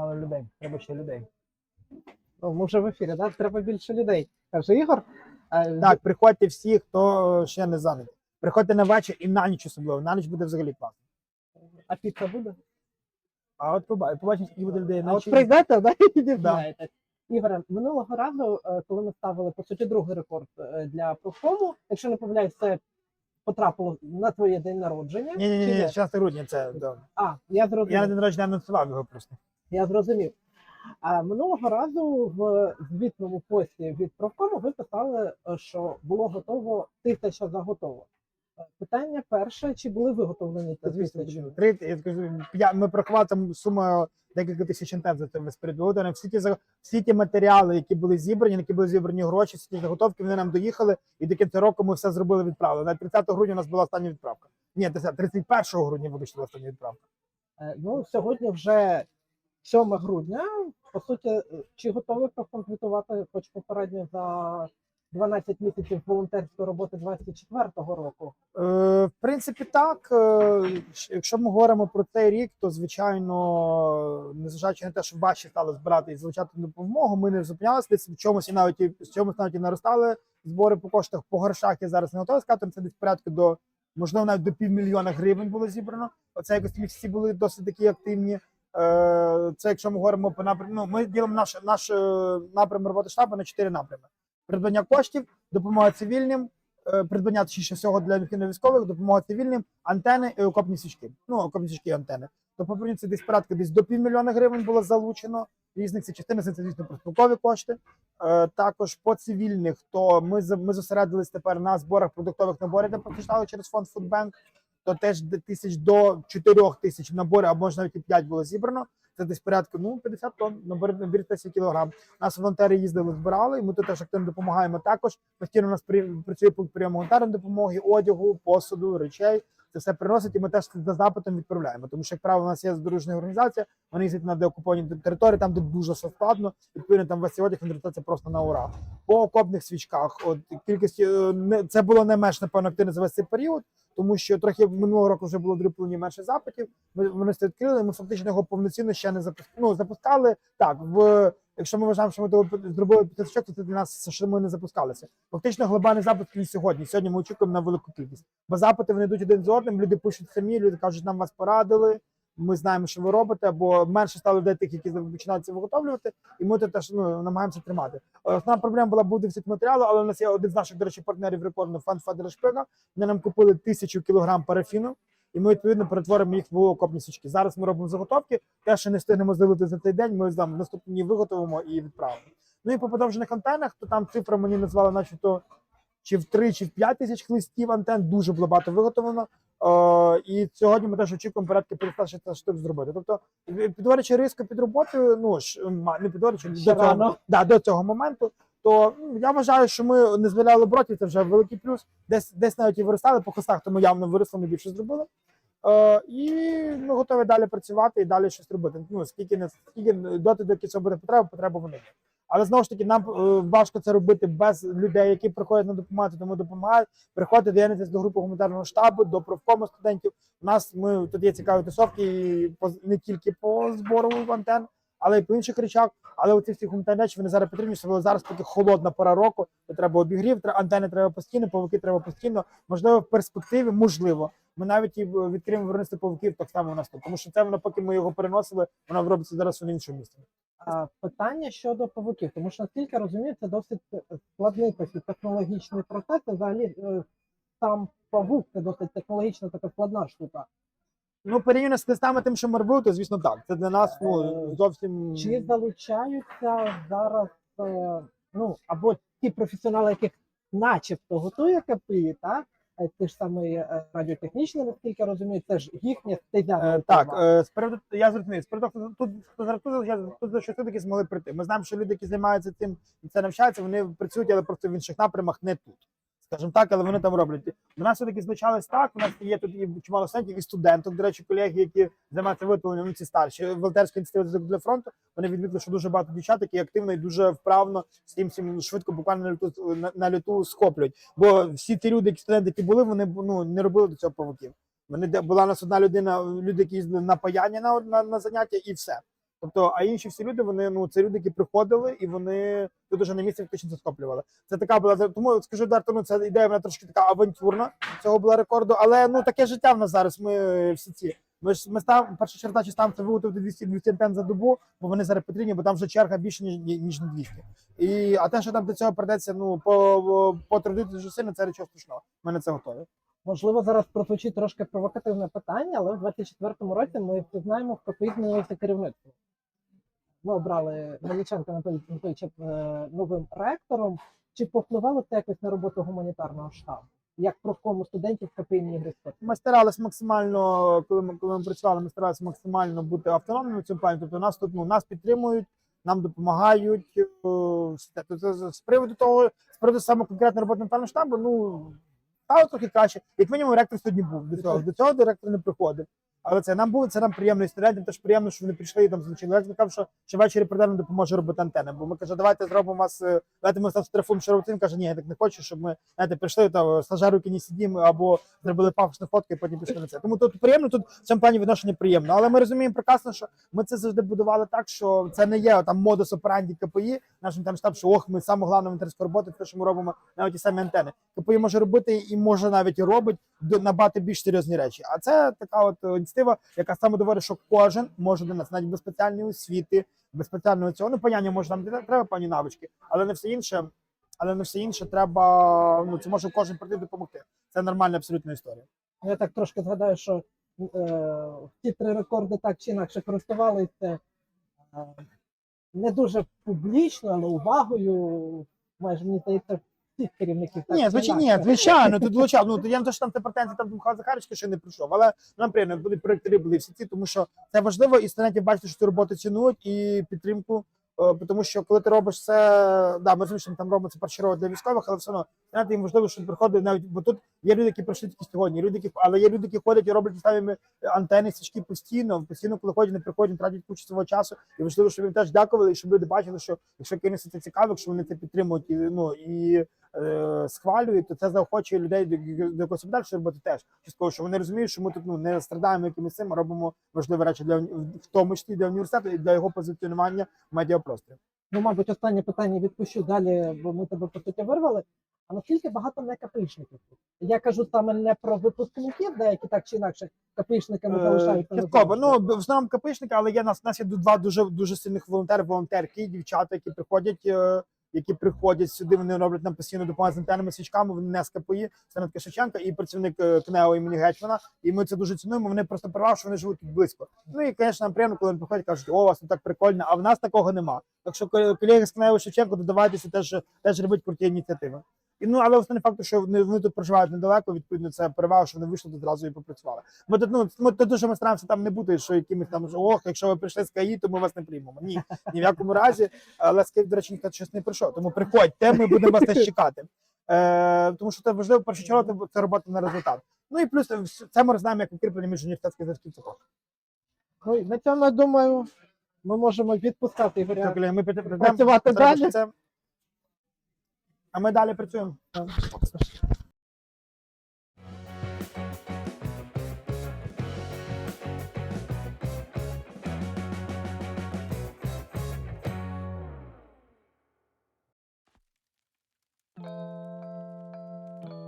Мало людей, треба ще людей. Ну, ми вже в ефірі, так? Треба більше людей. Каже Ігор. Так, приходьте всі, хто ще не зайнятий. Приходьте на вечір і на ніч особливо. На ніч буде взагалі класно. А піца буде? А от побачимо, скільки буде людей А на от прийдете, да, і дізнаєтесь. Ігоре, минулого разу, е, коли ми ставили по суті другий рекорд е, для профкому, якщо не помиляюсь, це потрапило на твоє день народження. Ні, ні, ні, ні, ні? 16 грудня це да. А, я зрозумів. Я на день народження не анонсував його просто. Я зрозумів. Минулого разу в звітному пості від профкому ви писали, е, що було готово тисяча заготовок. Е, Питання перше: чи були виготовлені ці Звісно, тисячі? три, я скажу, я, ми прохвали там сумою декілька тисяч антен за весь перед Всі ті, всі ті матеріали, які були зібрані, на які були зібрані гроші, всі ті заготовки, вони нам доїхали, і до кінця року ми все зробили відправили. На 30 грудня у нас була остання відправка. Ні, 30 31 грудня вийшла остання відправка. Е, Ну, сьогодні вже 7 грудня. По суті, е, чи готові прокомплектувати хоч попередньо за 12 місяців волонтерської роботи 24-го року? Е, в принципі, так. Е, якщо ми говоримо про цей рік, то звичайно, незважаючи на те, що важче стало збирати і залучати допомогу, ми не зупинялися в чомусь і навіть і- в чомусь навіть і наростали збори по коштах по грошах. Я зараз не готовий сказати. Це десь порядку до можливо навіть до півмільйона гривень було зібрано. Оце якось місяці були досить такі активні. Е, Це якщо ми говоримо по напрямку. Ну, ми ділимо наш наш е, напрям роботи штабу на чотири напрями: придбання коштів, допомога цивільним, е, придбання точніше всього для військових, допомога цивільним, антени і окопні свічки. Ну, окопні свічки і антени. То по принципі десь порядка десь до півмільйона гривень було залучено. Різних ці частини це звісно проспілкові кошти. Також по цивільних, то ми ми зосередились тепер на зборах продуктових наборів, де прочитали через фонд Фудбанк. То теж тисяч до 4 тисяч наборів, або може навіть і 5 було зібрано. Це десь порядку ну 50 тонн набір набір 10 кілограм. Нас волонтери їздили, збирали, і ми тут теж активно допомагаємо. Також постійно у нас працює пункт прийому гуманітарної допомоги, одягу, посуду, речей. Це все приносить, і ми теж за запитом відправляємо. Тому що, як правило, у нас є дорожня організація, вони їздять на деокуповані території, там де дуже все складно. Відповідно, там весь одяг це просто на ура. По окопних свічках, от кількість е, це було не менш напевно активно за весь цей період, тому що трохи минулого року вже було дріплені менше запитів. Ми вони це відкрили. Ми фактично його повноцінно ще не запускали. Ну, запускали так. В якщо ми вважаємо, що ми того зробили п'ятачок, то це для нас що ми не запускалися. Фактично глобальний запит не сьогодні. Сьогодні ми очікуємо на велику кількість. Бо запити вони йдуть один з одним. Люди пишуть самі, люди кажуть, нам вас порадили. Ми знаємо, що ви робите, бо менше стало людей тих, які починають це виготовлювати, і ми теж ну, намагаємося тримати. Основна проблема була дефіцит матеріалу, але у нас є один з наших, до речі, партнерів рекордно фан Федера. Вони нам купили тисячу кілограм парафіну, і ми відповідно перетворимо їх в окопні свічки. Зараз ми робимо заготовки. Те, що не встигнемо зробити за цей день, ми там наступні виготовимо і відправимо. Ну і по подовжених антенах, то там цифра мені назвали, начебто чи в 3, чи в 5 тисяч листів антен. Дуже було багато виготовлено. Е, і сьогодні ми теж очікуємо порядки 500 штук зробити. Тобто, підводячи риску під роботою, ну ж не підводячи до цього, да, до цього моменту. То ну, я вважаю, що ми не зваляли броті, це вже великий плюс. Десь десь навіть і виростали по хостах, тому явно виросли, ми більше зробили. Е, і ми готові далі працювати і далі щось робити. Ну скільки не скільки доти, доки цього буде потреба, потреба вони. Але знову ж таки, нам е, важко це робити без людей, які приходять на допомагати, тому допомагають. Приходьте доєднатися до групи гуманітарного штабу, до профкому студентів. У нас ми тут є цікаві тусовки і не тільки по збору антен, але й по інших речах. Але оці всі гуманітарні речі вони зараз потрібні, особливо зараз таки холодна пора року. То треба обігрів, антени треба постійно, павуки треба постійно. Можливо, в перспективі, можливо, ми навіть і відкриємо виробництво павуків так само у нас тут. Тому що це воно, поки ми його переносили, воно робиться зараз в іншому місці. Питання щодо павуків, тому що наскільки розумію, це досить е, складний такий технологічний процес. і Взагалі е, сам павук це досить технологічна така складна штука. Ну, порівняно з листами тим, що ми робили, то звісно так. Це для нас ну зовсім Чи залучаються зараз е, ну або ті професіонали, яких начебто готує КПІ, так? Е, Ті ж саме радіотехнічне, наскільки я розумію, це ж стезя. Е, так, е, з приводу я зрозумів. З приводу тут зараз тут тут що таки змогли прийти. Ми знаємо, що люди, які займаються цим і це навчаються, вони працюють, але просто в інших напрямах не тут. Скажімо так, але вони там роблять. У нас все-таки звучалось так. У нас є тут і чимало студентів і студенток, до речі, колеги, які займаються виготовленням, ну, ці старші. Волонтерська ініціатива для фронту. Вони відмітили, що дуже багато дівчат, які активно і дуже вправно з тим всім швидко, буквально на люту на, на люту схоплюють. Бо всі ті люди, які студенти, які були, вони ну не робили до цього павуків. Вони де була у нас одна людина, люди, які на паяння на, на, на заняття, і все. Тобто, а інші всі люди, вони ну це люди, які приходили, і вони тут уже на місці фактично заскоплювали. Це така була тому скажу Дарто, ну це ідея вона трошки така авантюрна цього була рекорду. Але ну таке життя в нас зараз. Ми е, всі ці. Ми ж ми став перша черта чи це виготовити 200 200 антенн за добу, бо вони зараз потрібні, бо там вже черга більше ніж ніж на 200. І а те, що там до цього придеться, ну по потрудити дуже сильно, це нічого страшного. Ми на це готові. Можливо, зараз прозвучить трошки провокативне питання, але в 24-му році ми знаємо, в КПІ керівництво. Ми обрали Мельниченка Анатолія Тимофійовича е, новим ректором. Чи повпливало це якось на роботу гуманітарного штабу? Як профкому студентів КПІ Грицька? Ми старалися максимально, коли ми коли ми працювали, ми старалися максимально бути автономними в цьому плані. Тобто нас тут ну нас підтримують, нам допомагають. е. Тобто, з- приводу того, з приводу саме конкретної роботи ментального штабу, ну стало трохи краще. Як мінімум, ректор сьогодні був до цього. До цього директор не приходив. Але це нам було це нам приємно і студентам теж приємно, що вони прийшли і там звичайно. Ректор сказав, що, що ввечері прийде допоможе робити антени. Бо ми каже, давайте зробимо вас, е, давайте ми вас штрафуємо, що каже, ні, я так не хочу, щоб ми знаєте, прийшли та стажаруки не сидімо або зробили пафосні фотки, і потім пішли на це. Тому тут приємно, тут в цьому плані відношення приємно. Але ми розуміємо прекрасно, що ми це завжди будували так, що це не є там модус операнді КПІ, наш там штаб, що ох, ми саме головне волонтерська робота, те, що ми робимо навіть ті самі антени. КПІ може робити і може навіть і робить набагато більш серйозні речі. А це така от ініціатива, яка саме говорить, що кожен може до нас, навіть без спеціальної освіти, без спеціального цього. Ну, поняння може нам треба пані навички, але не все інше. Але не все інше треба. Ну це може кожен прийти допомогти. Це нормальна абсолютна історія. Я так трошки згадаю, що е, ті три рекорди так чи інакше користувалися е, не дуже публічно, але увагою. Майже мені здається, всіх керівників. так Ні, звичайно, ні, звичайно, тут долучав. Ну то я не те, що там це претензії там до Михайла ще не прийшов. Але нам приємно були проєктори, були всі ці, тому що це важливо, і студентів бачити, що цю роботу цінують і підтримку. е, Тому що коли ти робиш це, да, ми розуміємо, що там робимо це першочергово для військових, але все одно знаєте, їм важливо, щоб приходили навіть, бо тут є люди, які прийшли тільки сьогодні, люди, які, але є люди, які ходять і роблять ті самі антени, свічки постійно, постійно, коли ходять, не приходять, тратять кучу свого часу. І важливо, щоб їм теж дякували, і щоб люди бачили, що якщо комусь це цікаво, якщо вони це підтримують і ну і е, схвалюють, то це заохочує людей до, до якогось далі робити теж. Частково, що вони розуміють, що ми тут ну не страдаємо якимось цим, а робимо важливі речі для в тому числі для університету і для його позиціонування в медіапросторі. Ну, мабуть, останнє питання відпущу далі, бо ми тебе по суті вирвали. А наскільки багато не капишників? Я кажу саме не про випускників, деякі так чи інакше капишниками залишаються. Е, Частково. Ну в основному капишники, але є нас. У нас є два дуже дуже сильних волонтери, волонтерки, дівчата, які приходять. Які приходять сюди, вони роблять нам постійно допомогу з антенними свічками. Вони не з КПІ, Сенатка Шевченка і працівник е, КНЕО імені Гетьмана. І ми це дуже цінуємо. Вони просто права, що вони живуть тут близько. Ну і звісно, нам приємно, коли вони приходять, кажуть, о, у вас тут так прикольно, а в нас такого нема. Так що ко- колеги з КНЕО Шевченко, додавайтеся, теж теж робить круті ініціативи. І ну але основний факт, що вони, вони тут проживають недалеко. Відповідно, це перевага, що вони вийшли тут одразу і попрацювали. Ми тут ну ми тут дуже ми стараємося там не бути, що якимось там ох, якщо ви прийшли з КАІ, то ми вас не приймемо. Ні, ні в якому разі. Але з Київ, до речі, ніхто щось не прийшов. Тому приходьте, ми будемо вас теж чекати. Е, тому що це важливо першу чергу, це робота на результат. Ну і плюс це ми знаємо як укріплення між університетських зв'язків також. Ну, і на цьому, я думаю, ми можемо відпускати Ігоря. Ми підемо Працювати далі. А ми далі працюємо.